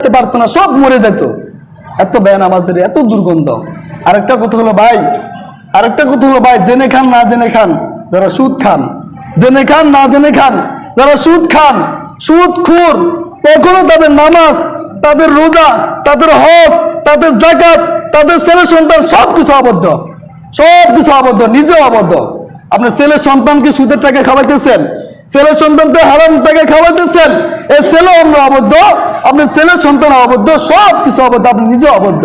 করতে পারতো না, সব মরে যেত। এত ব্যয় নামাজের এত দুর্গন্ধ। আরেকটা কথা হলো ভাই, আরেকটা কথা হলো ভাই, জেনে খান না জেনে খান, যারা সুদ খান। জেনে খান না জেনে খান, যারা সুদ খান, সুদ খুর, কখনো তাদের নামাজ, তাদের রোজা, তাদের হজ, তাদের জাকাত তাদের ছেলে সন্তান সব কিছু আবদ্ধ। সব কিছু আবদ্ধ, নিজেও আবদ্ধ। আপনার ছেলের সন্তানকে সুদের টাকা খাওয়াইতেছেন? ছেলের সন্তানকে হারাম টাকা খাওয়াইতেছেন। এ ছেলে অন্য আবদ্ধ। আপনার ছেলের সন্তান আবদ্ধ সব কিছু আবদ্ধ আপনি নিজেও আবদ্ধ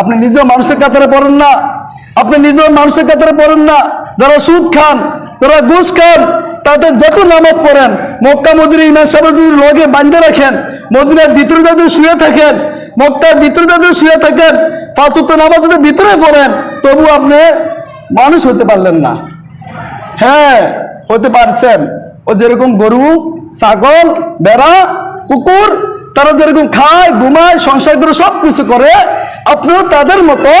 আপনি নিজেও মানুষের কাতারে পড়েন না। আপনি নিজেও মানুষের কাতারে পড়েন না। যারা সুদ খান, যারা ঘুষ খান, তাদের যত নামাজ পড়েন, মক্কা মদিনা ইমাম সাহেব যদি লগে বান্ধে রাখেন, মদিনার ভিতরে যদি শুয়ে থাকেন, মক্কার ভিতরে যদি শুয়ে থাকেন ফাতুত নামাজ যদি ভিতরে পড়েন, তবু আপনি মানুষ হতে পারলেন না। হ্যাঁ হতে পারছেন। ও যেরকম গরু, ছাগল বেড়া কুকুর তারা যেরকম খায়, ঘুমায়, সংসার করে সব কিছু করে, আপনিও তাদের মতো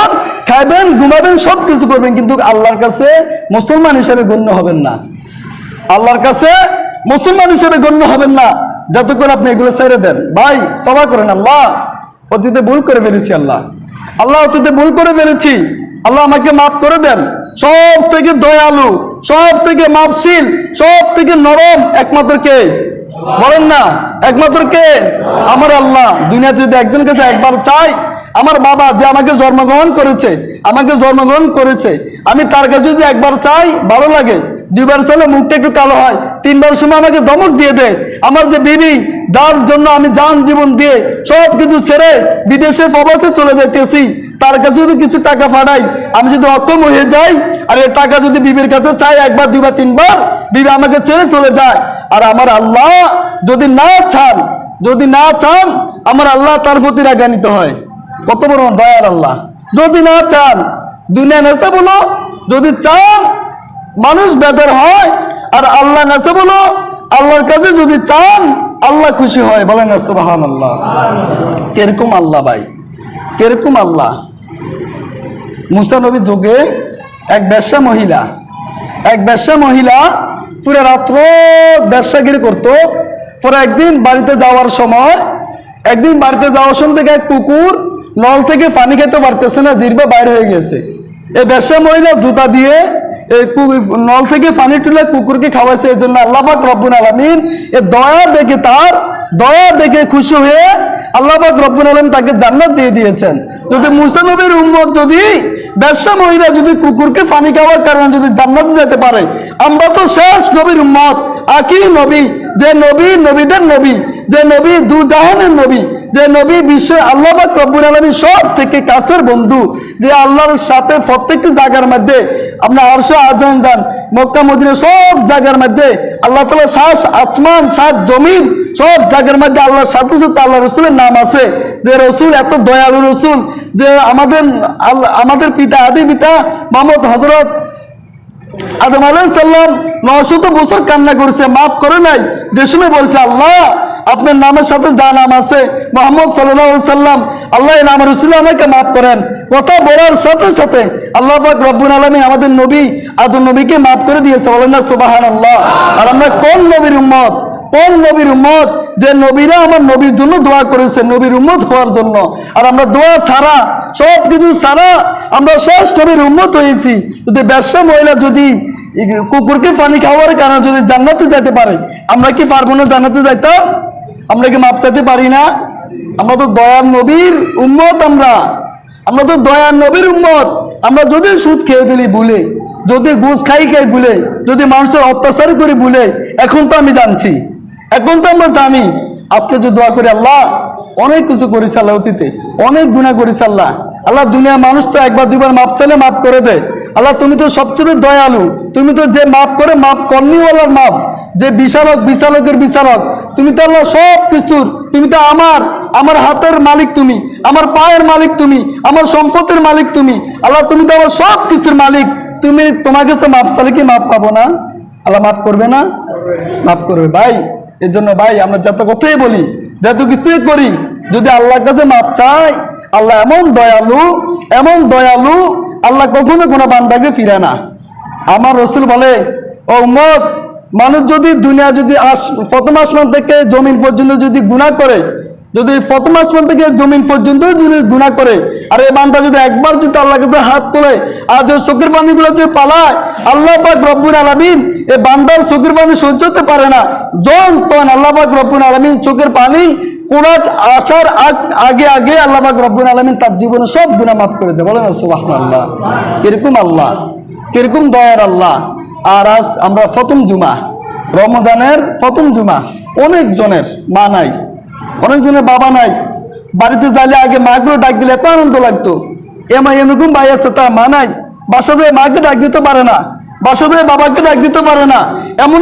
খাইবেন, ঘুমাবেন সব কিছু করবেন, কিন্তু আল্লাহর কাছে মুসলমান হিসেবে গণ্য হবেন না। আল্লাহর কাছে মুসলমান হিসেবে গণ্য হবেন না। যত করে আপনি এগুলো ছেড়ে দেন। ভাই, তবা করেন আল্লাহ। অতীতে ভুল করে ফেলেছি আল্লাহ। আল্লাহ, অতীতে ভুল করে ফেলেছি। আল্লাহ আমাকে মাফ করে দেন। সব থেকে দয়ালু সব থেকে মাপশীল সব থেকে নরম একমাত্র কে? বলেন না, একমাত্র কে? আমার আল্লাহ। দুনিয়া যদি একজন কাছে একবার চাই আমার বাবা যে আমাকে জন্মগ্রহণ করেছে, আমাকে জন্মগ্রহণ করেছে, আমি তার কাছে যদি একবার চাই, ভালো লাগে। দুইবার চাইলে মুখটা একটু কালো হয়। তিনবার সময় আমাকে দমক দিয়ে দেয়। আমার যে বিবি, যার জন্য আমি যান জীবন দিয়ে সব কিছু ছেড়ে বিদেশে প্রবাসে চলে যাইতেছি, তার কাছে যদি কিছু টাকা ফাটাই, আমি যদি অক্ষম হয়ে যাই, আর এই টাকা যদি বিবির কাছে চাই, একবার, দুইবার, তিনবার, বিবি আমাকে ছেড়ে চলে যায়। আর আমার আল্লাহ যদি না চান, যদি না চান, আমার আল্লাহ তার প্রতি রাগান্বিত হয়। কত বড় দয়ার আল্লাহ। যদি না চান, দুনিয়া নেশা বলো, যদি চান, মানুষ বেদার হয়, আর আল্লাহ নেশা বলো, আল্লাহর কাছে যদি চান, আল্লাহ খুশি হয়, বলেন না সুবাহান আল্লাহ কীরকম আল্লাহ ভাই? কীরকম আল্লাহ? মুসা নবী যুগে এক ব্যবসা মহিলা, এক ব্যবসা মহিলা পুরো রাত্র ব্যবসাগিরি করতো। পরে একদিন বাড়িতে যাওয়ার সময়, একদিন বাড়িতে যাওয়ার সময় থেকে এক কুকুর নল থেকে পানি খেতে পারতেছে না, দীর্ঘ বাইরে হয়ে গেছে। এই ব্যবসা মহিলা জুতা দিয়ে এই নল থেকে পানি তুলে কুকুরকে খাওয়াইছে। এই জন্য আল্লাহ পাক রব্বুল আলমিন এ দয়া দেখে তার, দয়া দেখে খুশি হয়ে আল্লাহ রব্বুল আলম তাকে জান্নাত দিয়ে দিয়েছেন। যদি মুসা নবীর উম্মত যদি ব্যবসা মহিলা যদি কুকুরকে পানি খাওয়ার কারণে যদি জান্নাতে যেতে পারে, আমরা তো শেষ নবীর উম্মত আকি নবী, যে নবী নবীদের নবী, যে নবী দু জাহানের নবী, যে নবী বিশ্বের আল্লাহ রব্বুল আলমী সব থেকে কাছের বন্ধু, যে আল্লাহর সাথে প্রত্যেকটি জায়গার মধ্যে আপনার আরশো আজান যান মক্কা, মদিনা সব জায়গার মধ্যে আল্লাহ তালা শ্বাস আসমান, সাত জমিন সব জায়গার মধ্যে আল্লাহর সাথে সাথে আল্লাহ রসুলের নাম আছে। যে রসুল এত দয়ালু রসুল, যে আমাদের আল্লাহ, আমাদের পিতা, আদি পিতা মোহাম্মদ হজরত আদম আলাইসাল্লাম নশত বছর কান্না করেছে, মাফ করে নাই। যে সময় বলছে, আল্লাহ আপনার নামের সাথে যা নাম আছে, মোহাম্মদ সাল্লাম আল্লাহ নাম রসুল আমাকে মাফ করেন। কথা বলার সাথে সাথে আল্লাহ রব্বুল আলমী আমাদের নবী, আদম নবীকে মাফ করে দিয়েছে। বলেন না সুবাহান আল্লাহ আর আমরা কোন নবীর উম্মত? কোন নবীর উম্মত যে নবীরা আমার নবীর জন্য দোয়া করেছে? নবীর উম্মত হওয়ার জন্য। আর আমরা দোয়া ছাড়া সব কিছু ছাড়া আমরা শেষ নবীর উম্মত হয়েছি। যদি ব্যবসা মহিলা যদি কুকুরকে পানি খাওয়ার কারণে যদি জান্নাতে যেতে পারে, আমরা কি পারব না জান্নাতে যাইতাম? আমরা কি মাপ চাইতে পারি না? আমরা তো দয়ার নবীর উম্মত আমরা। আমরা তো দয়ার নবীর উম্মত। আমরা যদি সুদ খেয়ে ফেলি ভুলে, যদি ঘুষ খাই খাই ভুলে, যদি মানুষের অত্যাচার করে ভুলে, এখন তো আমি জানছি। এখন তো আমরা জানি। আজকে যে দোয়া করি আল্লাহ, অনেক কিছু করেছে আল্লাহ অতীতে, অনেক গুণা করেছে আল্লাহ। আল্লাহ দুনিয়া মানুষ তো একবার দুবার মাপ চাইলে মাপ করে দে আল্লাহ, তুমি তো সবচেয়ে দয়ালু। তুমি তো যে মাফ করে মাফ করনিওয়ালার মাফ। যে বিচারক, বিচারকের বিচারক। তুমি তো আল্লাহ সব কিছুর, তুমি তো আমার আমার হাতের মালিক তুমি, আমার পায়ের মালিক তুমি, আমার সম্পদের মালিক তুমি। আল্লাহ, তুমি তো আমার সব কিছুর মালিক। তুমি তোমার কাছে মাপ চাইলে কি মাপ পাবো না? আল্লাহ মাফ করবে না? মাফ করবে। ভাই, এর জন্য ভাই, আমরা যত কথাই বলি, যত কিছুই করি যদি আল্লাহর কাছে মাপ চাই আল্লাহ এমন দয়ালু এমন দয়ালু, আল্লাহ কখনো কোনো বান্দাকে ফিরে না। আমার রসুল বলে, ও উম্মত, মানুষ যদি দুনিয়া যদি আস, প্রথম আসমান থেকে জমিন পর্যন্ত যদি গুণা করে, যদি প্রথম আসমান থেকে জমিন পর্যন্ত যদি গুণা করে, আর এই বান্দা যদি একবার যদি আল্লাহ কাছে হাত তোলে, আর যদি চোখের পানিগুলো যদি পালায়, আল্লাহ পাক রব্বুল আলমিন এই বান্দার চোখের পানি সহ্য হতে পারে না। জন তখন আল্লাহ পাক রব্বুল আলমিন চোখের পানি কোরআন আসার আগে আগে আল্লাহ রব্বুল আলমিন তার জীবনে সব গুণা মাফ করে বলেন আল্লাহ কীরকম আল্লাহ? কীরকম দয়ার আল্লাহ? আর আজ আমরা প্রথম জুমা রমজানের প্রথম জুমা অনেক জনের মা নাই, অনেক জনের বাবা নাই। বাড়িতে যাইলে আগে মাগুলো ডাক দিলে এত আনন্দ লাগতো। এমা এরকম ভাই আছে, তার মা নাই। বাসা দিয়ে মাকে ডাক দিতে পারে না। বাসা দিয়ে বাবাকে ডাক দিতে পারে না। এমন